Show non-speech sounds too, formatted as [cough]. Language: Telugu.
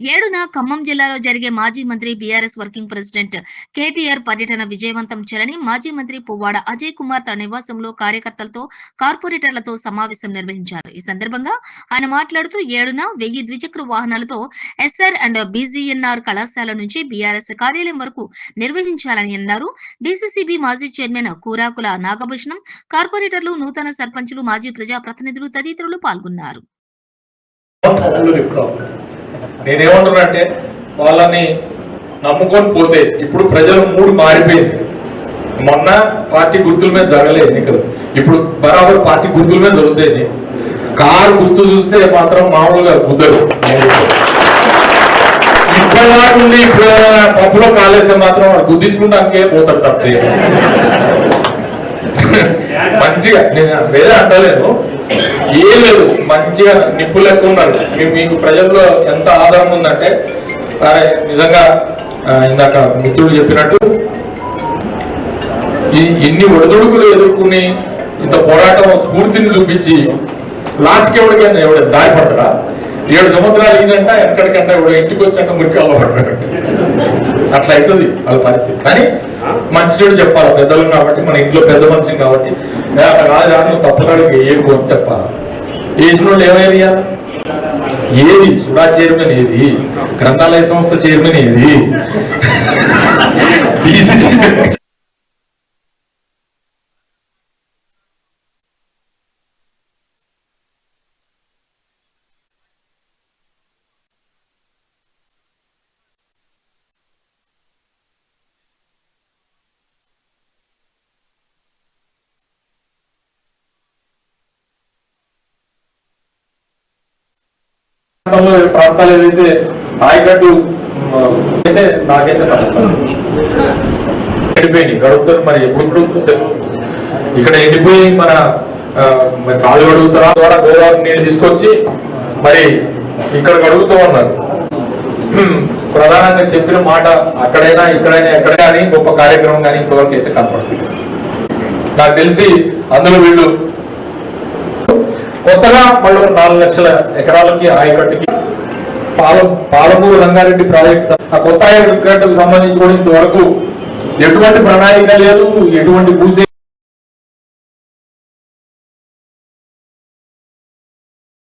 ఏడున ఖమ్మం జిల్లాలో జరిగే మాజీ మంత్రి బీఆర్ఎస్ వర్కింగ్ ప్రెసిడెంట్ కేటీఆర్ పర్యటన విజయవంతం చేయాలని మాజీ మంత్రి పువ్వాడ అజయ్ కుమార్ తన నివాసంలో కార్యకర్తలతో కార్పొరేటర్లతో సమావేశం నిర్వహించారు. ఈ సందర్భంగా ఆయన మాట్లాడుతూ ఏడున వెయ్యి ద్విచక్ర వాహనాలతో ఎస్ఆర్ అండ్ బీజీఎన్ఆర్ కళాశాల నుంచి బీఆర్ఎస్ కార్యాలయం వరకు నిర్వహించాలని అన్నారు. డీసీసీబీ మాజీ చైర్మన్ కూరాకుల నాగభూషణం కార్పొరేటర్లు నూతన సర్పంచులు మాజీ ప్రజాప్రతినిధులు తదితరులు పాల్గొన్నారు. నేనేమంటున్నానంటే వాళ్ళని నమ్ముకొని పోతే ఇప్పుడు ప్రజల మూడు మారిపోయింది. మొన్న పార్టీ గుర్తుల మీద జరగలే ఎన్నికలు. ఇప్పుడు బరాబర్ పార్టీ గుర్తుల మీద జరుగుతాయి కారు గుర్తు చూస్తే మాత్రం మామూలుగా కుదరదు ఇప్పటిదాకా ఉంది ఇప్పుడు పప్పులో కాలేస్తే మాత్రం వాడు గుద్దించుకుంటానికే పోతాడు తప్పే. [laughs] మంచిగా నేను వేరే అంటలేను ఏం లేదు మంచిగా నిప్పు లెక్క ఉన్నాడు మీ- మీకు ప్రజల్లో ఎంత ఆధారం ఉందంటే నిజంగా ఇందాక మిత్రులు చెప్పినట్టు ఈ ఇన్ని ఒడిదుడుకులు ఎదుర్కొని ఇంత పోరాటం స్ఫూర్తిని చూపించి లాస్ట్కి ఎవరికైనా ఎవడ జాయపడతాడా? ఏడు సంవత్సరాలు ఏంటంటే ఎక్కడికంటే ఎవడో ఇంటికి వచ్చాక మురికాల్లో పడ్డాడు. అట్లా అవుతుంది వాళ్ళ పరిస్థితి. కానీ మంచి చెడు చెప్పాలి. పెద్దలు కాబట్టి మన ఇంట్లో పెద్ద మనిషి కాబట్టి. "ఏ, అట్లా కాదు కాదు, నువ్వు తప్పుతాడు ఏం కోని చెప్పాలి ఏజ్ నుండి ఏమైనా ఏది? సుడా చైర్మన్ ఏది? గ్రంథాలయ సంస్థ చైర్మన్ ఏది? [laughs] ప్రాంతంలో ఏ ప్రాంతాలు ఏదైతే ఆయకట్టు అయితే నాకైతే నచ్చుతుంది ఎండిపోయినాయి గడుపుతారు మరి ఎప్పుడు ఇప్పుడు ఇక్కడ ఎండిపోయి మన ఆ, మరి కాలు కడుగుతారా ద్వారా గోదావరి నీళ్ళు తీసుకొచ్చి మరి ఇక్కడ గడుగుతూ ఉన్నారు. ప్రధానంగా చెప్పిన మాట అక్కడైనా ఇక్కడైనా ఎక్కడ కానీ గొప్ప కార్యక్రమం కానీ ఇప్పటివరకు అయితే కనపడుతుంది నాకు తెలిసి అందులో వీళ్ళు కొత్తగా మళ్ళీ ఒక నాలుగు లక్షల ఎకరాలకి ఆయకట్టుకి పాల పాలమూరు రంగారెడ్డి ప్రాజెక్ట్ ఆ కొత్త ఆయకట్టుకు సంబంధించి కూడా ఇంతవరకు ఎటువంటి ప్రణాళిక లేదు ఎటువంటి పూజ